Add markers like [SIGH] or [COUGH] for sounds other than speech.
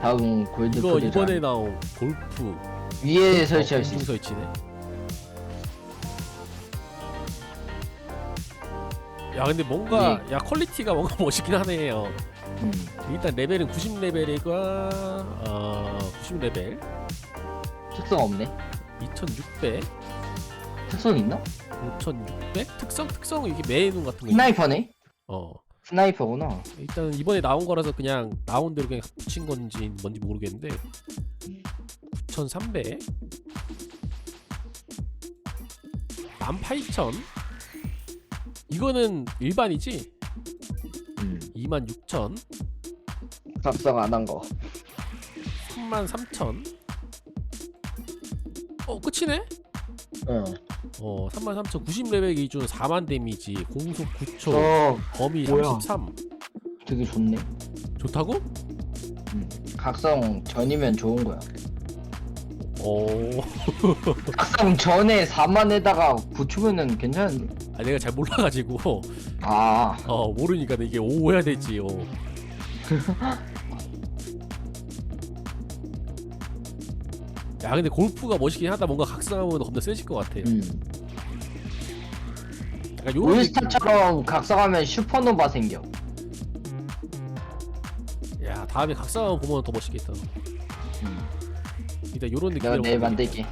다음 골드 이거 프리저 이번에 나온 골프 위에 설치할 수 공중 있어 설치네. 야 근데 뭔가 야 퀄리티가 뭔가 [LAUGHS] 멋있긴 하네요. 음. 일단 레벨은 90 레벨이가 어 90 레벨 특성 없네 2600 특성 있나? 5600 특성 특성 이게 메인운 같은 거. 스나이퍼네? 어 스나이퍼구나. 일단 이번에 나온 거라서 그냥 나온 대로 그냥 붙인 건지 뭔지 모르겠는데 9300 18000 이거는 일반이지? 음. 26000 각성 안 한 거. 33000 어 끝이네? 응. 어33000 90레벨 기준 4만 데미지 공속 9초 저 범위 뭐야? 33 되게 좋네 좋다고? 음. 각성 전이면 좋은 거야 어 [LAUGHS] [LAUGHS] 각성 전에 4만에다가 9초면은 괜찮은데 아, 내가 잘 몰라가지고 아 어 모르니까 이게 오 해야 되지 어. [LAUGHS] 야 근데 골프가 멋있긴 하다. 뭔가 각성하면 겁나 세질 것 같아 음. 약간 요런 올스타처럼 각성하면 슈퍼노바 생겨. 야 다음에 각성하면 보면 더 멋있겠다. 음. 일단 요런 느낌 내가 내일 만들게